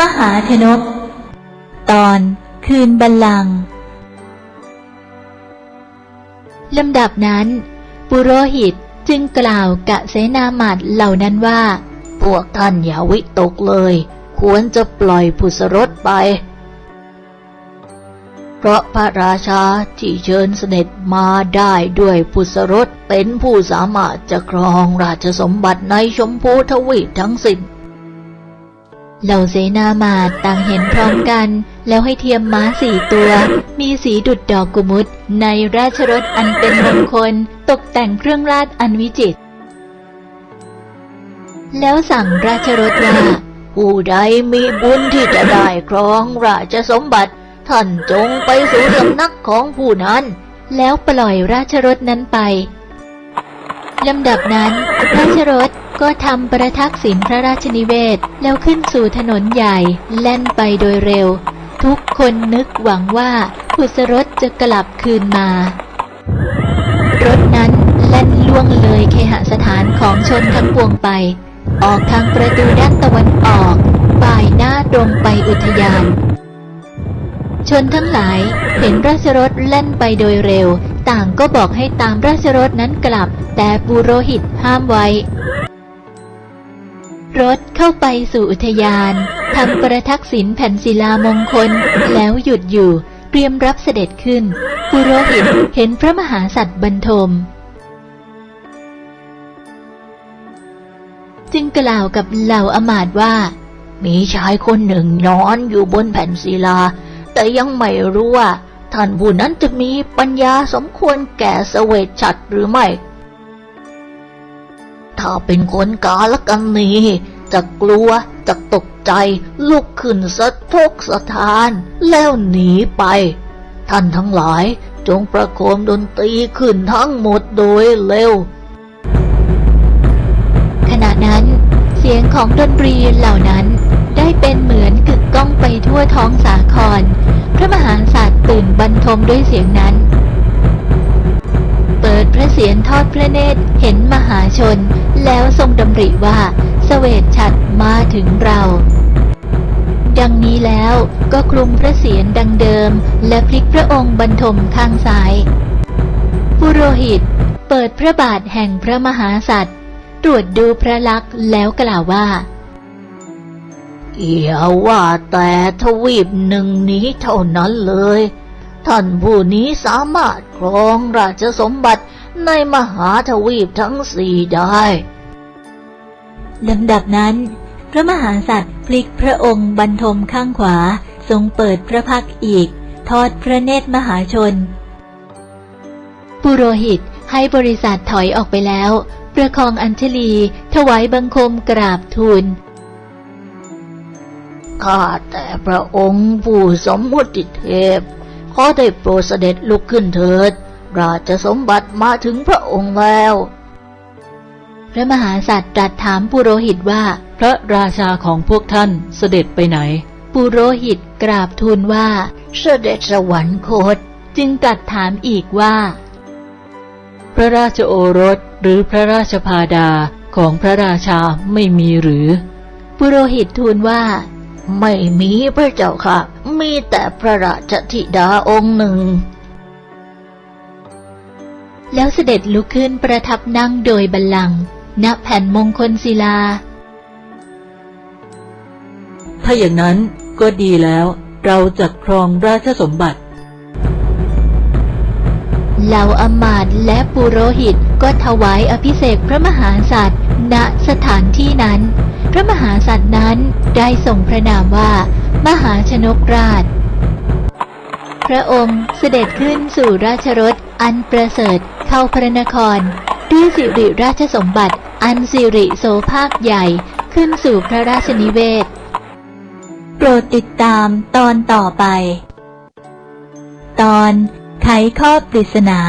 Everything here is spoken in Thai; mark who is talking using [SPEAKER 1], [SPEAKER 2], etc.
[SPEAKER 1] มหาชนกตอนคืนบัลลังก์ลำดับนั้น ปุโรหิตจึงกล่าวกะเสนาหมัดเหล่านั้นว่า
[SPEAKER 2] พวกท่านอย่าวิตกเลย ควรจะปล่อยผุสรสไป เพราะพระราชาที่เชิญเสด็จมาได้ด้วยผุสรสเป็นผู้สามารถจะครองราชสมบัติในชมพูทวีปทั้งสิ้น
[SPEAKER 1] เหล่าเสนามาตรต่างเห็นพร้อมกัน แล้วให้เทียมม้าสี่ตัว มีสีดุดดอกกุมุตในราชรถอันเป็นมงคล ตกแต่งเครื่องราชอันวิจิตรแล้วสั่งราชรถว่า
[SPEAKER 2] ผู้ใดมีบุญที่จะได้ครองราชสมบัติ ท่านจงไปสู่สำนักของผู้นั้น
[SPEAKER 1] แล้วปล่อยราชรถนั้นไปลำดับนั้น ราชรถ ก็ทำประทักษิณพระราชนิเวศ แล้วขึ้นสู่ถนนใหญ่แล่นไปโดยเร็ว ทุกคนนึกหวังว่าพุสรถจะกลับคืนมา รถนั้นแล่นล่วงเลยเคหสถานของชนทั้งปวงไป ออกทางประตูด้านตะวันออกบ่ายหน้าตรงไปอุทยาน ชนทั้งหลายเห็นราชรถแล่นไปโดยเร็ว ต่างก็บอกให้ตามราชรถนั้นกลับ แต่ปุโรหิตห้ามไว้ รถเข้าไปสู่อุทยานทำประทักษิณแผ่นศิลามงคล แล้วหยุดอยู่ เตรียมรับเสด็จขึ้นปุโรหิตเห็นพระมหาสัตว์บรรทม จึงกล่าวกับเหล่าอมาตว่า
[SPEAKER 2] มีชายคนหนึ่งนอนอยู่บนแผ่นศิลา แต่ยังไม่รู้ว่าท่านผู้นั้นจะมีปัญญาสมควรแก่เสวตฉัตรหรือไม่ ถ้าเป็นคนกาลกันนีจะกลัวจะตกใจลุกขึ้นสะทกสะทาน แล้วหนีไป ท่านทั้งหลายจงประโคมดนตรีขึ้นทั้งหมดโดยเร็ว
[SPEAKER 1] ขณะนั้นเสียงของดนตรีเหล่านั้นได้เป็นเหมือนกึกก้องไปทั่วท้องสาคร พระมหาสัตว์ตื่นบรรทมด้วยเสียงนั้น ดพระเศียรทอดพระเนตรเห็นมหาชน แล้วทรงดำริว่าสเสวตฉัตรมาถึงเรา ดังนี้แล้วก็คลุมพระเศียรดังเดิม และพลิกพระองค์บรรทมข้างซ้าย ปุโรหิต เปิดพระบาทแห่งพระมหาสัตว์ ตรวจดูพระลักษณ์แล้วกล่าวว่า
[SPEAKER 2] อย่าว่าแต่ทวีปหนึ่งนี้เท่านั้นเลย ท่านผู้นี้สามารถครองราชสมบัติในมหาทวีปทั้งสี่ได้
[SPEAKER 1] ลำดับนั้น พระมหาสัตว์พลิกพระองค์บรรทมข้างขวาทรงเปิดพระพักตร์อีก ทอดพระเนตรมหาชน ปุโรหิตให้บริษัทถอยออกไปแล้ว ประคองอัญชลี ถวายบังคมกราบทูล
[SPEAKER 2] ข้าแต่พระองค์ผู้สมมุติเทพ ขอได้โปรดเสด็จลุกขึ้นเถิด ราชสมบัติมาถึงพระองค์แล้ว
[SPEAKER 1] พระมหาสัตว์ตรัสถามปุโรหิตว่า
[SPEAKER 3] พระราชาของพวกท่านเสด็จไปไหน
[SPEAKER 1] ปุโรหิตกราบทูลว่า
[SPEAKER 2] เสด็จสวรรคต
[SPEAKER 1] จึงตรัสถามอีกว่า
[SPEAKER 3] พระราชโอรสหรือพระราชพาดาของพระราชาไม่มีหรือ
[SPEAKER 1] ปุโรหิตทูลว่า
[SPEAKER 2] ไม่มีพระเจ้าค่ะ มีแต่พระราชธิดาองค์หนึ่ง
[SPEAKER 1] แล้วเสด็จลุกขึ้นประทับนั่งโดยบัลลังก์ณแผ่นมงคลศิลา
[SPEAKER 3] ถ้าอย่างนั้นก็ดีแล้ว เราจะครองราชสมบัติ
[SPEAKER 1] เหล่าอำมาตย์และปุโรหิตก็ถวายอภิเษกพระมหาสัตว์ณสถานที่นั้น พระมหาสัตว์นั้นได้ส่งพระนามว่า มหาชนกราช พระองค์เสด็จขึ้นสู่ราชรถอันประเสริฐเข้าพระนคร ด้วยสิริราชสมบัติอันสิริโสภาคใหญ่ขึ้นสู่พระราชนิเวศ โปรดติดตามตอนต่อไป ตอนไขข้อปริศนา